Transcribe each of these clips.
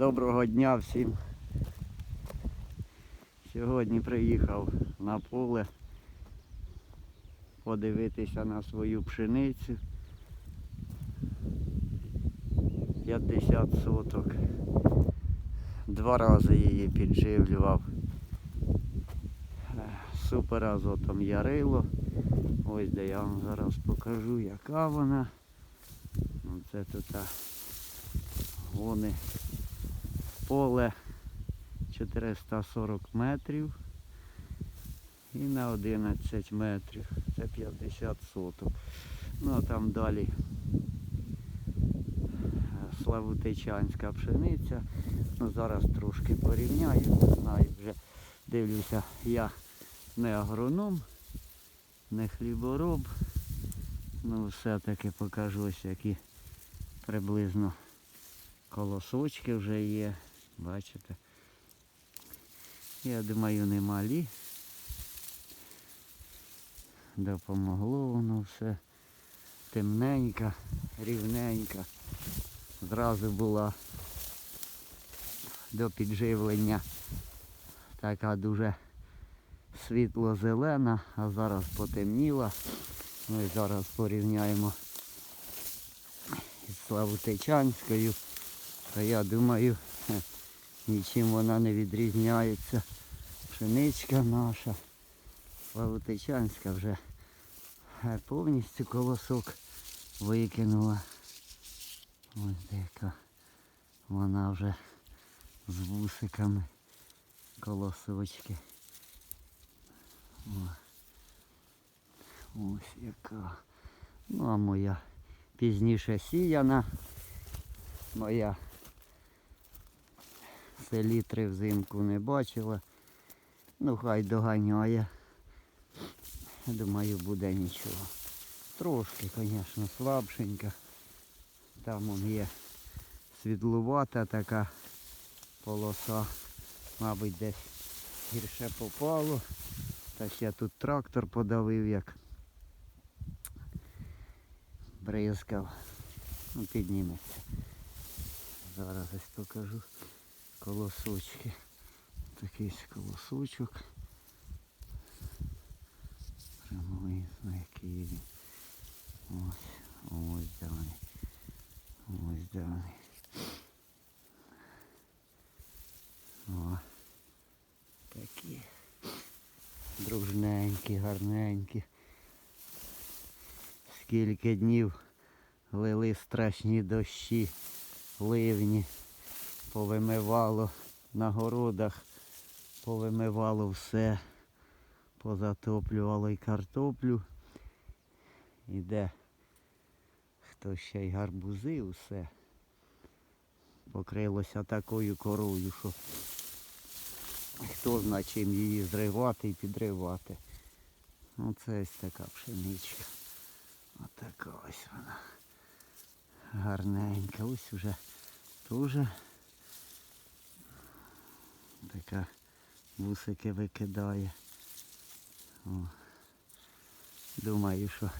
Доброго дня всім. Сьогодні приїхав на поле подивитися на свою пшеницю. 50 соток. Два рази її підживлював. Е, Супер азотом ярило. Ось де я вам зараз покажу, яка вона. Ну, Це тут а, вони поле 440 метрів і на 11 метрів. Це 50 соток. Ну а там далі Славутичанська пшениця. Ну зараз трошки порівняю, не знаю, вже дивлюся, я не агроном, не хлібороб. Ну все-таки покажу ось які приблизно колосочки вже є. Бачите? Я думаю, не малі. Допомогло воно все. Темненька, рівненька. Зразу була до підживлення така дуже світло-зелена, а зараз потемніла. І зараз порівняємо із Славутичанською. То я думаю, нічим вона не відрізняється. Пшеничка наша. Славутичанська вже повністю колосок викинула. Ось дека вона вже з вусиками колосочки. Ось яка. Ну а моя пізніше сіяна. Моя селітри взимку не бачила. Ну хай доганяє. Думаю, буде нічого. Трошки, звісно, слабшенька. Там он є світлувата така полоса. Мабуть, десь гірше попало. Та ще тут трактор подавив як бризкав. Ну, підніметься. Зараз ось покажу колосочки. Такий колосочок. Приблизно який він. Ось, ось де. Ось де. О, такі дружненькі, гарненькі. Скільки днів лили страшні дощі, ливні, повимивало на городах, повимивало все, позатоплювало і картоплю. Іде хто ще й гарбузи, усе. Покрилося такою корою, що хто зна чим її зривати і підривати. Оце ось така пшеничка. Отака ось вона. Гарненька. Ось уже теж така вусики викидає. О. Думаю, що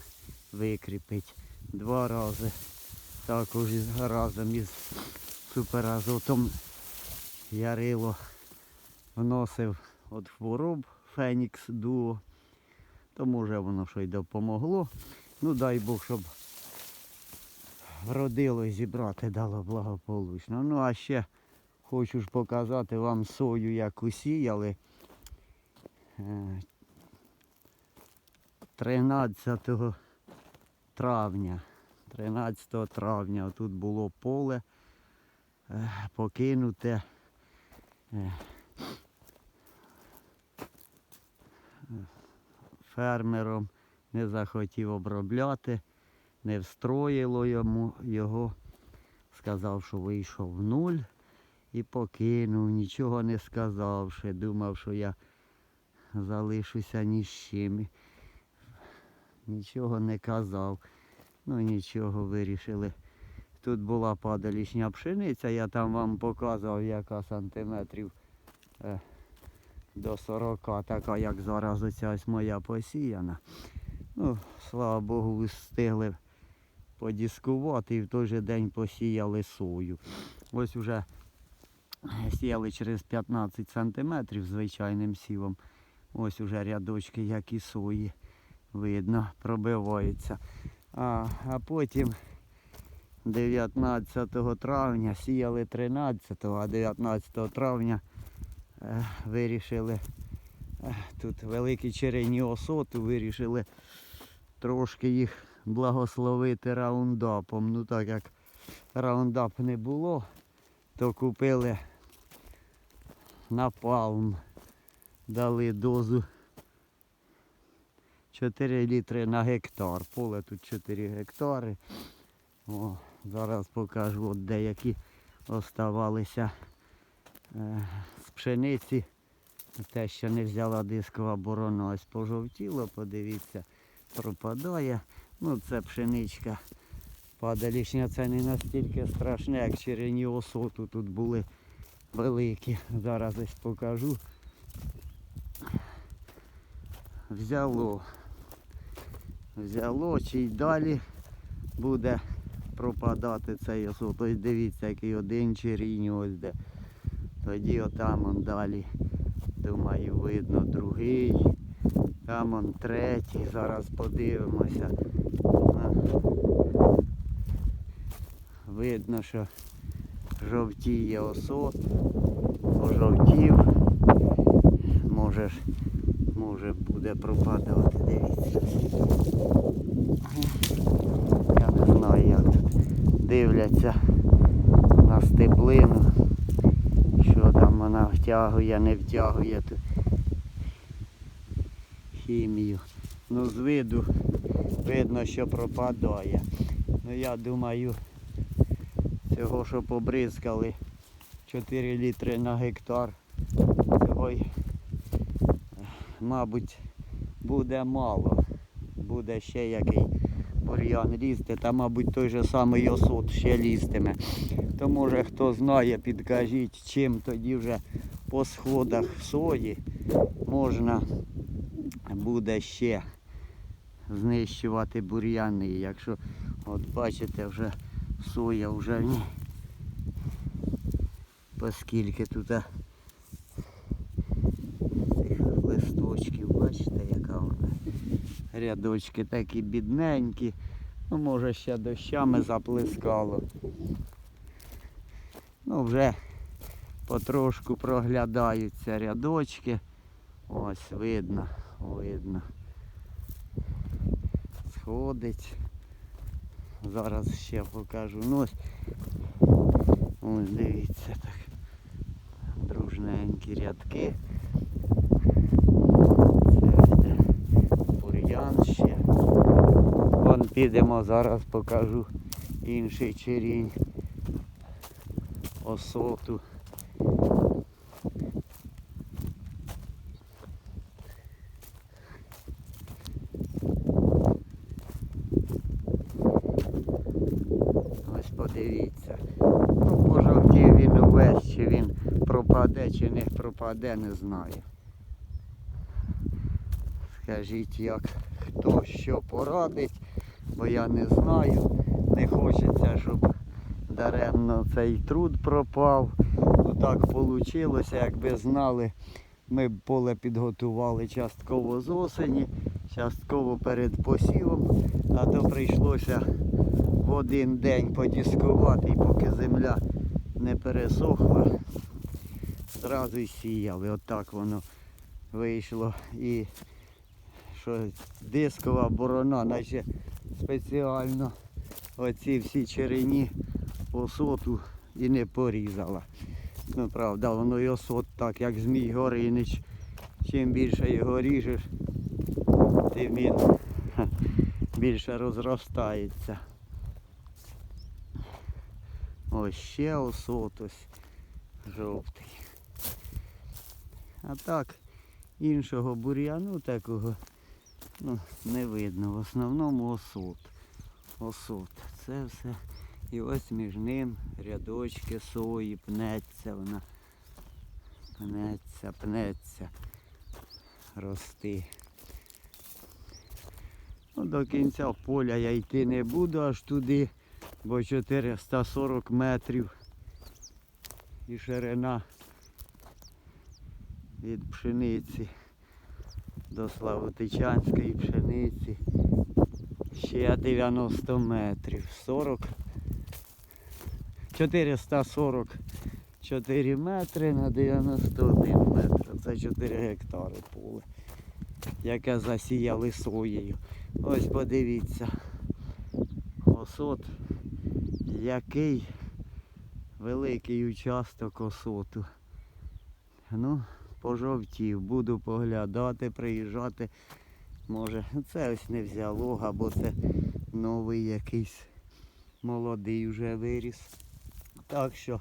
викріпить два рази. Також із разом із суперазотом ярило вносив від хвороб Фенікс Дуо. То може воно що й допомогло. Ну дай Бог, щоб вродило і зібрати дало благополучно. Ну а ще хочу ж показати вам сою, як усіяли. Е, 13 травня. 13 травня тут було поле е, покинуте. е, Фермером не захотів обробляти, не встроїло йому його. Сказав, що вийшов в нуль і покинув, нічого не сказавши. Думав, що я залишуся ні з чим. Нічого не казав. Ну нічого вирішили. Тут була падалішня пшениця, я там вам показував, яка сантиметрів е, до 40, така як зараз оця ось моя посіяна. Ну, слава Богу, встигли подіскувати і в той же день посіяли сою. Ось уже Сіяли через 15 сантиметрів звичайним сівом. Ось уже рядочки, як і сої, видно, пробиваються. А, а потім 19 травня сіяли 13, а 19 травня е, вирішили е, тут великі черені осоту, вирішили трошки їх благословити раундапом. Ну так як раундап не було, то купили напалм, дали дозу 4 літри на гектар. Поле тут 4 гектари. О, зараз покажу от деякі оставалися е, з пшениці. Те, що не взяла дискова борона, ось пожовтіло, подивіться, пропадає. Ну це пшеничка. Падалішня це не настільки страшне, як черені осоту тут були великі. Зараз ось покажу. Взяло. Взяло, чи й далі буде пропадати цей осот. Ось дивіться, який один черінь ось де. Тоді отам он далі. Думаю, видно другий. Там он третій. Зараз подивимося. Видно, що жовтіє осот. Пожовтів. Може, ж- може буде пропадати, дивіться. Я не знаю як тут дивляться на стеблину. Що там вона втягує, не втягує тут хімію. Ну з виду видно, що пропадає. Ну я думаю, цього, що побризкали 4 літри на гектар, цього мабуть, буде мало. Буде ще який бур'ян лізти, та, мабуть, той же самий осот ще лізтиме. То може хто знає, підкажіть, чим тоді вже по сходах сої можна буде ще знищувати бур'яни. Якщо от бачите, вже соя вже ні. Оскільки тут цих листочків, бачите, яка вона. Рядочки такі бідненькі. Ну, може ще дощами заплескало. Ну, вже потрошку проглядаються рядочки. Ось видно, видно. Сходить. Зараз ще покажу. Ну, ось, дивіться так. Дружненькі рядки. Це йде бур'ян ще. Вон підемо, зараз покажу інший черінь осоту. Ось подивіться. Ну, пожовтів він увесь, чи він пропаде, чи не пропаде, не знаю. Скажіть, як хто що порадить, бо я не знаю. Не хочеться, щоб даремно цей труд пропав. Так вийшло, якби знали, ми б поле підготували частково з осені, частково перед посівом, а то прийшлося один день подіскувати, і поки земля не пересохла, зразу й сіяли. Отак воно вийшло. І що дискова борона, наче спеціально оці всі черені осоту і не порізала. Ну правда, воно і осот так, як Змій Горинич. Чим більше його ріжеш, тим він більше розростається. Ось ще осот ось жовтий. А так, іншого бур'яну такого ну, не видно. В основному осот. Осот. Це все. І ось між ним рядочки сої, пнеться вона. Пнеться, пнеться. Рости. Ну, до кінця поля я йти не буду аж туди, бо 440 метрів. і ширина від пшениці до Славутичанської пшениці ще 90 метрів. 40 444 метри на 91 метр. Це 4 гектари поле, яке засіяли соєю. Ось подивіться. Осот, який великий участок осоту. Ну, пожовтів, буду поглядати, приїжджати. Може, це ось не взяло, або це новий якийсь молодий вже виріс. Так що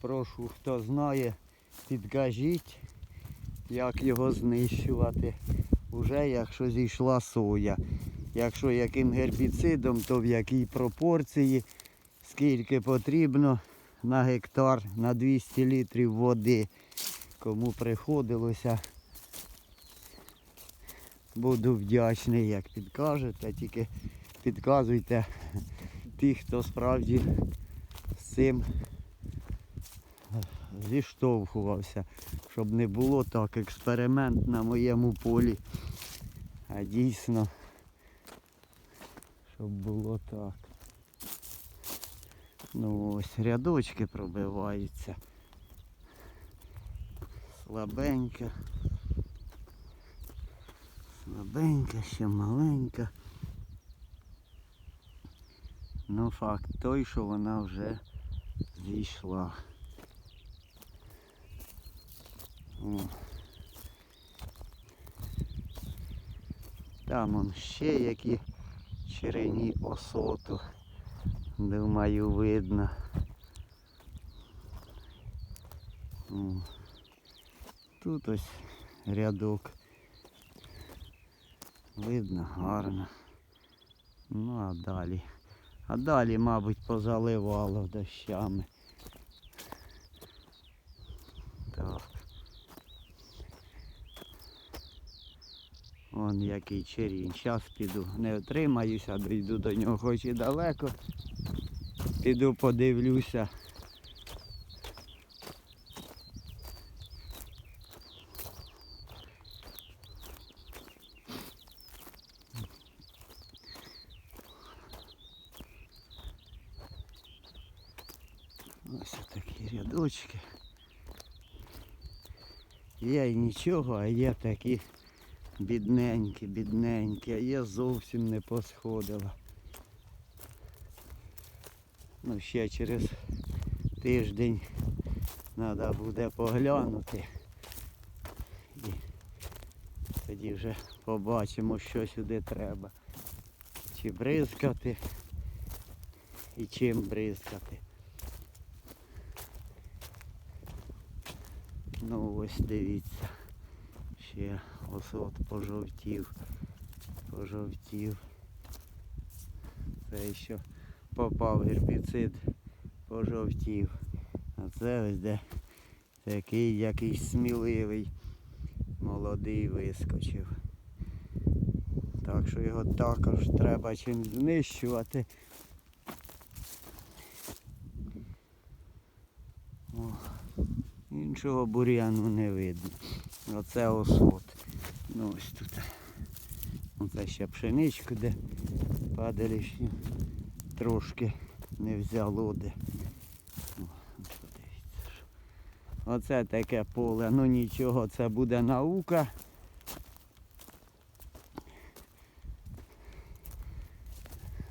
прошу, хто знає, підкажіть, як його знищувати. Уже якщо зійшла соя. Якщо яким гербіцидом, то в якій пропорції, скільки потрібно на гектар на 200 літрів води. Кому приходилося, буду вдячний, як підкажете, тільки підказуйте тих, хто справді з цим зіштовхувався, щоб не було так експеримент на моєму полі. А дійсно, щоб було так. Ну ось рядочки пробиваються. Слабенька. Слабенька, ще маленька. Ну факт той, що вона вже зійшла. О. Там он ще які черені осоту. Думаю, видно. Тут ось рядок. Видно гарно. Ну а далі. А далі, мабуть, позаливало дощами. Так. Вон який черінь. Зараз піду. Не отримаюся, дійду до нього хоч і далеко. Піду подивлюся. Ось такі рядочки. Є і нічого, а є такі бідненькі, бідненькі, а є зовсім не посходила. Ну ще через тиждень треба буде поглянути. І тоді вже побачимо, що сюди треба. Чи бризкати і чим бризкати. Ну ось дивіться. Ще осот пожовтів. Пожовтів. Це що попав гербіцид, пожовтів. А це ось де такий якийсь сміливий молодий вискочив. Так що його також треба чим знищувати. О, іншого бур'яну не видно. Оце осот. Ну ось тут. Оце ще пшеничку, де падалішню трошки не взяло де. Подивіться, що. Оце таке поле. Ну нічого, це буде наука.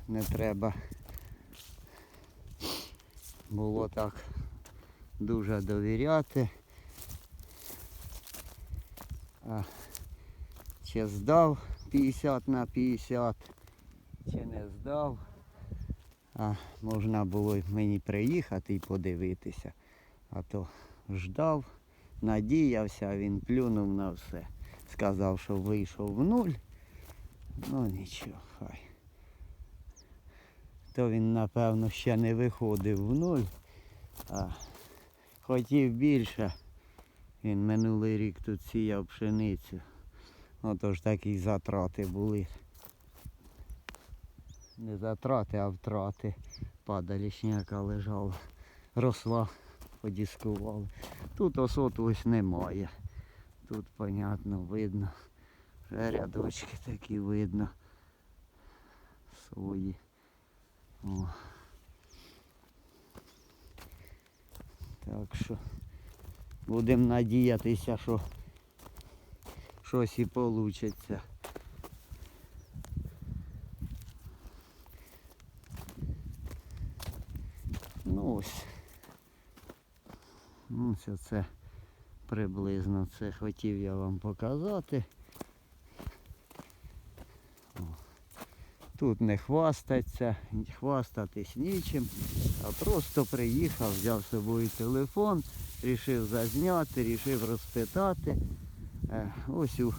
Не треба було так дуже довіряти. А, чи здав 50 на 50, чи не здав. А можна було й мені приїхати і подивитися. А то ждав, надіявся, він плюнув на все. Сказав, що вийшов в нуль. Ну нічого, хай. То він, напевно, ще не виходив в нуль, а хотів більше. Він минулий рік тут сіяв пшеницю. Отож такі затрати були. Не затрати, а втрати. Падалішняка лежала. Росла подіскували. Тут осоту ось немає. Тут, понятно, видно. Вже рядочки такі видно. Свої. О. Так що будемо надіятися, що щось і вийде. Ну ось. Ну, це, це приблизно це хотів я вам показати. Тут не хвастаться, хвастатись нічим, а просто приїхав, взяв з собою телефон, рішив зазняти, рішив розпитати. Е, Ось у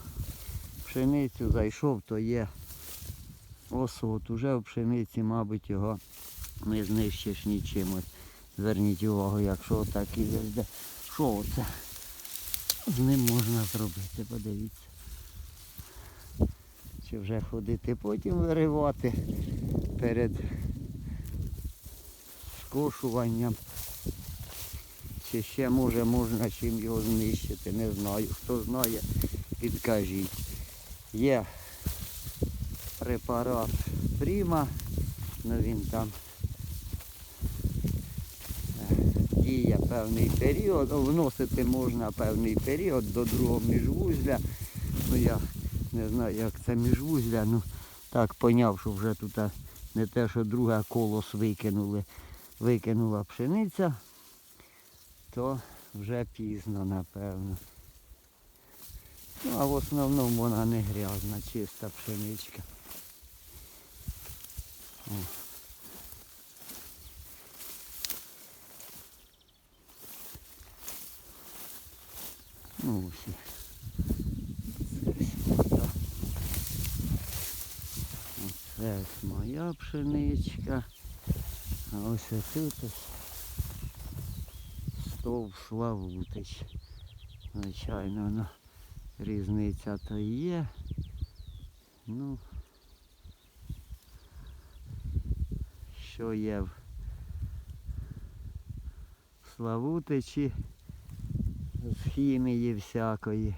пшеницю зайшов, то є осот. Уже в пшениці, мабуть, його не знищиш нічим. Ось Зверніть увагу, якщо так і везде. Що оце? З ним можна зробити, подивіться. Чи вже ходити потім виривати перед скошуванням. Чи ще може можна чим його знищити, не знаю. Хто знає, підкажіть. Є препарат Пріма, ну він там е, діє певний період, вносити можна певний період до другого міжвузля. Ну я не знаю як це міжвузля, ну так поняв, що вже тут не те, що друге колос викинули, викинула пшениця, то вже пізно, напевно. Ну, а в основному вона не грязна, чиста пшеничка. О. Ну ось. Це ось моя. Пшеничка. А ось тут стовп Славутич. Звичайно, ну, різниця то є. Ну, що є в Славутичі з хімії всякої,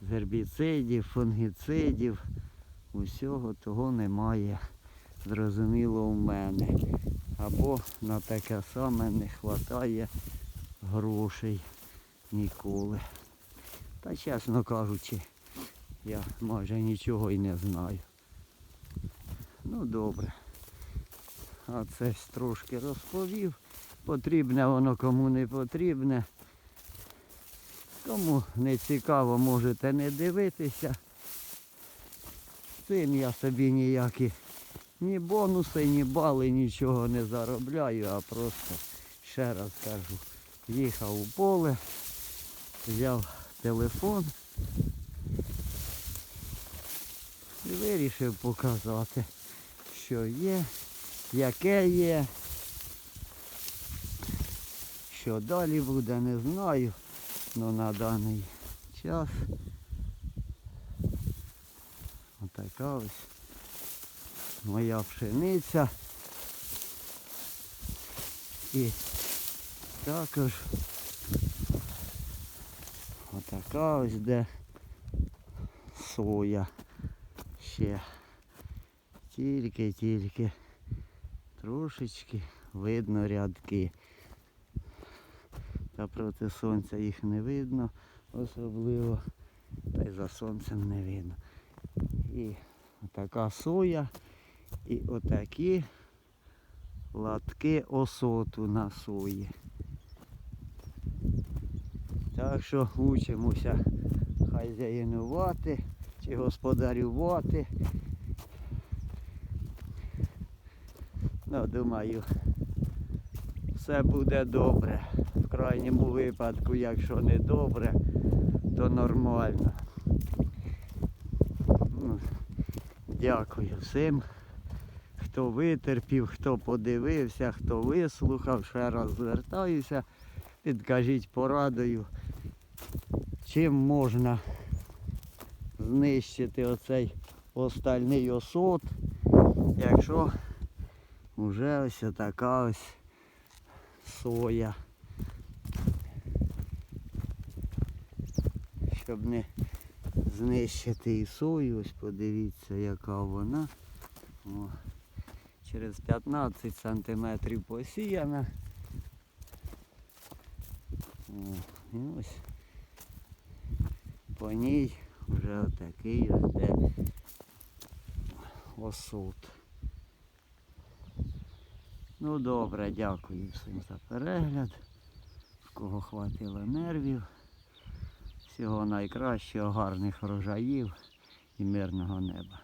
з гербіцидів, фунгіцидів, усього того немає. Зрозуміло у мене. Або на таке саме не вистачає грошей ніколи. Та чесно кажучи, я майже нічого і не знаю. Ну добре. А це ж трошки розповів. Потрібне воно кому не потрібне. Кому не цікаво, можете не дивитися. Цим я собі ніякі ні бонуси, ні бали, нічого не заробляю, а просто, ще раз кажу, їхав у поле, взяв телефон і вирішив показати, що є, яке є. Що далі буде, не знаю. Ну на даний час. Отака ось моя пшениця. І також отака ось де соя ще. Тільки-тільки трошечки видно рядки. Та проти сонця їх не видно особливо, та й за сонцем не видно. І така соя і отакі латки осоту на сої. Так що учимося хазяїнувати чи господарювати. Ну, думаю, все буде добре. Крайньому випадку, якщо не добре, то нормально. Ну, Дякую всім, хто витерпів, хто подивився, хто вислухав. Ще раз звертаюся. Підкажіть порадою, чим можна знищити оцей остальний осот, якщо вже ось така ось соя щоб не знищити і сою. Ось подивіться, яка вона. О, через 15 сантиметрів посіяна. О, і ось по ній вже отакий ось де осуд. Ну добре, дякую всім за перегляд. В кого хватило нервів. Всього найкращого, гарних врожаїв і мирного неба.